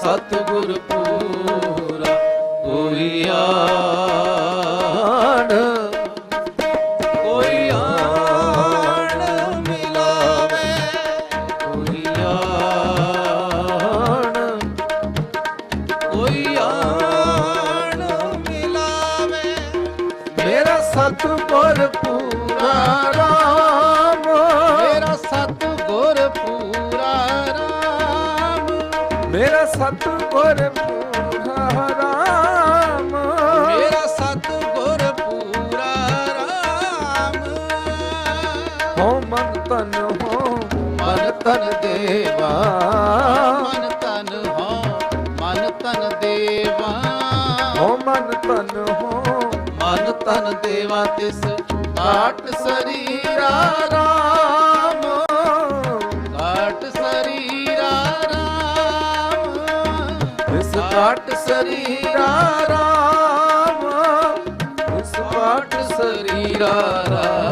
ਸਤਿਗੁਰ ਪੂਰਾ ਕੋਈ ਆਣ। ਕੋਈ ਆਣ ਮਿਲਾਵੇ, ਕੋਈ ਆਣ। ਕੋਈ ਆਣ ਮਿਲਾਵੇ। ਮੇਰਾ ਸਤਿਗੁਰ ਪੂਰਾ ਮੇਰਾ ਸਤਿਗੁਰ ਪੂਰਾ ਰਾਮ। ਮੇਰਾ ਸਤਿਗੁਰ ਪੂਰਾ ਰਾਮ। ਹੋ ਮਨ ਤਨ ਹੋ ਮਨ ਤਨ ਦੇਵਾ। ਮਨ ਤਨ ਹੋ ਮਨ ਤਨ ਦੇਵਾ। ਹੋ ਮਨ ਤਨ ਹੋ ਮਨ ਤਨ ਦੇਵਾ ਤਿਸ ਕਾਟ ਸਰੀਰਾ ਇਸ ਕਾਟ ਸਰੀਰਾ ਰਾਮ ਇਸ ਸਰੀਰਾ ਰਾਮ।